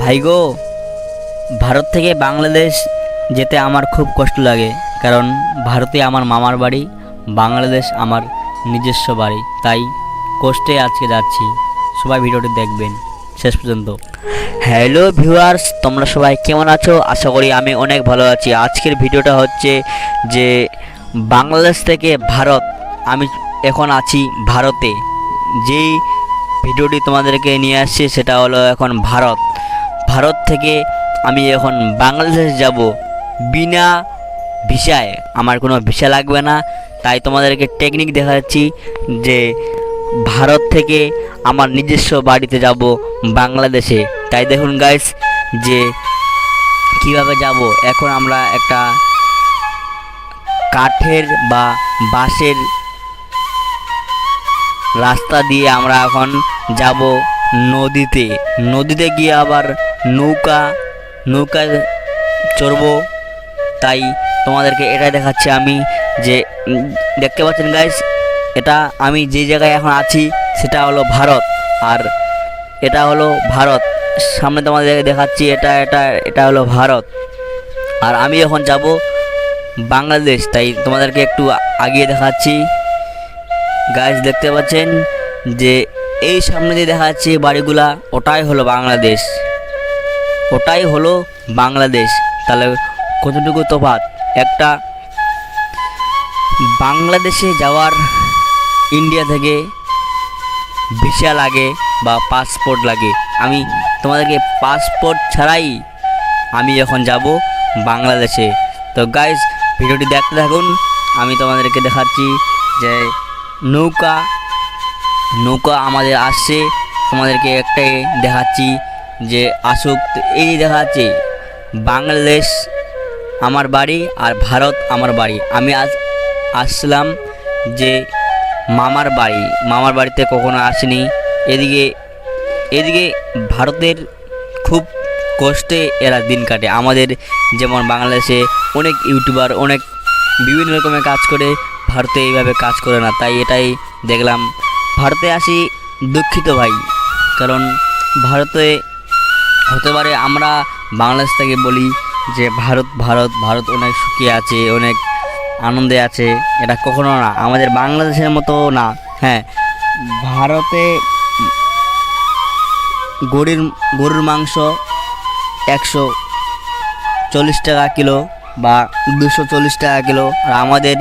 ভাই গো, ভারত থেকে বাংলাদেশ যেতে আমার খুব কষ্ট লাগে, কারণ ভারতে আমার মামার বাড়ি, বাংলাদেশ আমার নিজস্ব বাড়ি। তাই কষ্টে আজকে যাচ্ছি। সবাই ভিডিওটি দেখবেন। শেষ পর্যন্ত। হ্যালো ভিউয়ার্স তোমরা সবাই কেমন আছো? আশা করি আমি অনেক ভালো আছি। আজকের ভিডিওটা হচ্ছে যে বাংলাদেশ থেকে ভারত, আমি এখন আছি ভারতে। যেই ভিডিওটি তোমাদেরকে নিয়ে আসছি, সেটা হলো এখন ভারত। ভারত থেকে আমি এখন বাংলাদেশ যাব বিনা ভিসায়। আমার কোনো ভিসা লাগবে না, তাই তোমাদেরকে টেকনিক দেখাচ্ছি যে ভারত থেকে আমার নিজস্ব বাড়িতে যাব বাংলাদেশে। তাই দেখুন গাইস যে কীভাবে যাব। এখন আমরা একটা কাঠের বা বাঁশের রাস্তা দিয়ে আমরা এখন যাব নদীতে। নদীতে গিয়ে আবার নৌকা নৌকা চড়বো। তাই তোমাদেরকে এটাই দেখাচ্ছি আমি যে দেখতে পাচ্ছেন গাইস এটা আমি যে জায়গায় এখন আছি সেটা হলো ভারত। আর এটা হলো ভারত। সামনে তোমাদের দেখাচ্ছি এটা এটা এটা হলো ভারত। আর আমি এখন যাব বাংলাদেশ। তাই তোমাদেরকে একটু আগিয়ে দেখাচ্ছি। গাছ দেখতে পাচ্ছেন যে এই সামনে দিয়ে দেখা যাচ্ছে বাড়িগুলা, ওটাই হলো বাংলাদেশ। ওটাই হলো বাংলাদেশ। তাহলে কতটুকু তফাৎ? একটা বাংলাদেশে যাওয়ার ইন্ডিয়া থেকে ভিসা লাগে বা পাসপোর্ট লাগে। আমি তোমাদেরকে পাসপোর্ট ছাড়াই আমি এখন যাব বাংলাদেশে। তো গাইজ ভিডিওটি দেখতে থাকুন। আমি তোমাদেরকে দেখাচ্ছি যে নৌকা নৌকা আমাদের আসছে, তোমাদেরকে একটাই দেখাচ্ছি যে আসুক, এই দেখাচ্ছি, বাংলাদেশ আমার বাড়ি আর ভারত আমার বাড়ি। আমি আজ আসলাম যে মামার বাড়ি। মামার বাড়িতে কখনো আসিনি। এদিকে এদিকে ভারতের খুব কষ্টে এরা দিন কাটে। আমাদের যেমন বাংলাদেশে অনেক ইউটিউবার, অনেক বিভিন্ন রকমের কাজ করে ভারতে এইভাবে কাজ করে না, তাই এটাই দেখলাম। ভারতে আসি দুঃখিত ভাই, কারণ ভারতে হতে পারে আমরা বাংলাদেশ থেকে বলি যে ভারত ভারত ভারত অনেক সুখী আছে, অনেক আনন্দে আছে, এটা কখনো না, আমাদের বাংলাদেশের মতো না হ্যাঁ। ভারতে গরুর গরুর মাংস একশো চল্লিশ টাকা কিলো বা দুশো চল্লিশ টাকা কিলো, আর আমাদের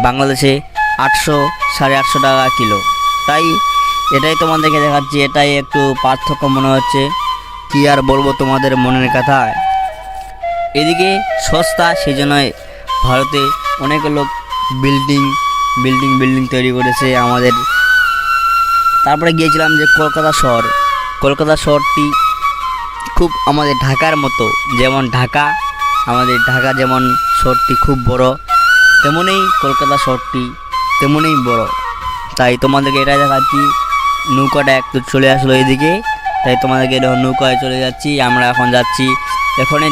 বাংলাদেশে আটশো সাড়ে আটশো টাকা কিলো। তাই এটাই তোমাদেরকে দেখাচ্ছি, এটাই একটু পার্থক্য মনে হচ্ছে। কি আর বলব তোমাদের মনের কথা? এদিকে সস্তা সেই জন্যই ভারতে অনেক লোক বিল্ডিং বিল্ডিং বিল্ডিং তৈরি করেছে আমাদের। তারপরে গিয়েছিলাম যে কলকাতা শহর। কলকাতা শহরটি খুব আমাদের ঢাকার মতো, যেমন ঢাকা, আমাদের ঢাকা যেমন শহরটি খুব বড় তেমনই কলকাতা শহরটি তেমনই বড়। তাই তোমাদেরকে এটা দেখাচ্ছি, নৌকাটা একটু চলে আসলো এদিকে, তাই তোমাদেরকে দেখো নৌকায় চলে যাচ্ছি, আমরা এখন যাচ্ছি এখানে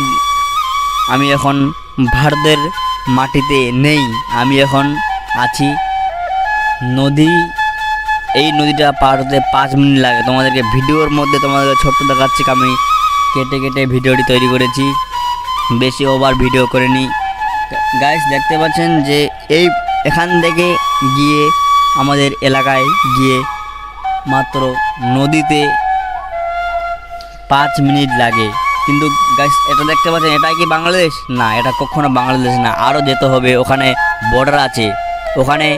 আমি এখন ভারতের মাটিতে নেই, আমি এখন আছি নদী, এই নদীটা পার হতে পাঁচ মিনিট লাগে। তোমাদেরকে ভিডিওর মধ্যে তোমাদেরকে ছোট্ট দেখাচ্ছি, আমি কেটে কেটে ভিডিওটি তৈরি করেছি, বেশি ওভার ভিডিও করিনি। গাইস দেখতে পাচ্ছেন যে এই এখান থেকে গিয়ে আমাদের এলাকায় গিয়ে মাত্র নদীতে পাঁচ মিনিট লাগে। কিন্তু গাইস এটা দেখতে পাচ্ছেন, এটা কি বাংলাদেশ? না, এটা কখনো বাংলাদেশ না আরও যেতে হবে, ওখানে বর্ডার আছে। ওখানে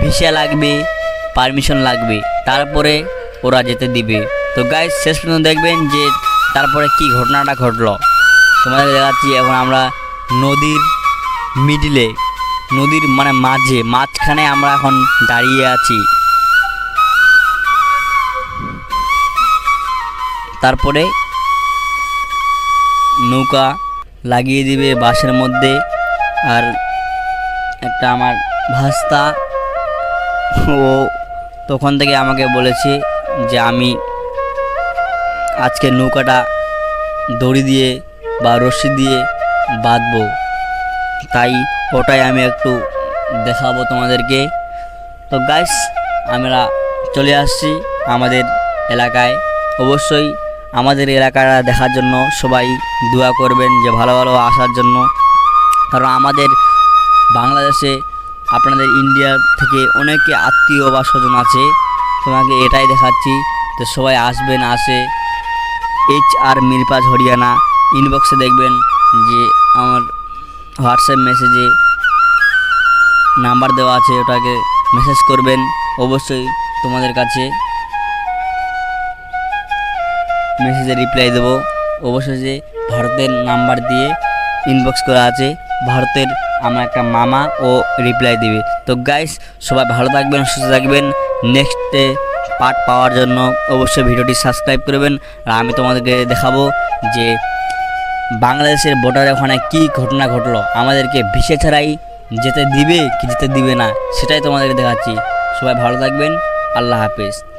ভিসা লাগবে পারমিশন লাগবে, তারপরে ওরা যেতে দিবে। তো গাইস শেষ পর্যন্ত দেখবেন যে তারপরে কি ঘটনাটা ঘটলো। তোমাদের দেখাচ্ছি, এখন আমরা নদীর মিডিলে, নদীর মানে মাঝে, মাঝখানে আমরা এখন দাঁড়িয়ে আছি। তারপরে নৌকা লাগিয়ে দিবে বাসের মধ্যে, আর একটা আমার ভাস্তা। ও তখন থেকে আমাকে বলেছে যে আমি আজকে নৌকাটা দড়ি দিয়ে বা রশি দিয়ে বাঁধবো। তাই ওটাই আমি একটু দেখাবো তোমাদেরকে। তো গাইস আমরা চলে আসছি আমাদের এলাকায়। অবশ্যই আমাদের এলাকাটা দেখার জন্য সবাই দোয়া করবেন যে ভালো ভালো আসার জন্য। কারণ আমাদের বাংলাদেশে, আপনাদের ইন্ডিয়া থেকে অনেকে আত্মীয় বা স্বজন আছে। তোমাকে এটাই দেখাচ্ছি তো সবাই আসবেন, আসে। এইচ আর মিরপাজ হরিয়ানা ইনবক্সে দেখবেন যে আমার হোয়াটসঅ্যাপ মেসেজে নাম্বার দেওয়া আছে, ওটাকে মেসেজ করবেন। অবশ্যই তোমাদের কাছে মেসেজে রিপ্লাই দেবো। অবশ্যই যে ভারতের নাম্বার দিয়ে ইনবক্স করা আছে, ভারতের আমার একটা মামা ও রিপ্লাই দিবে। তো গাইস সবাই ভালো থাকবেন, সুস্থ থাকবেন। নেক্সটে পার্ট পাওয়ার জন্য অবশ্যই ভিডিওটি সাবস্ক্রাইব করবেন। আর আমি তোমাদেরকে দেখাবো যে বাংলাদেশের বর্ডারে ওখানে কি ঘটনা ঘটলো? আমাদেরকে ভিসে ছাড়াই যেতে দিবে কি যেতে দিবে না, সেটাই তোমাদেরকে দেখাচ্ছি। সবাই ভালো থাকবেন। আল্লাহ হাফেজ।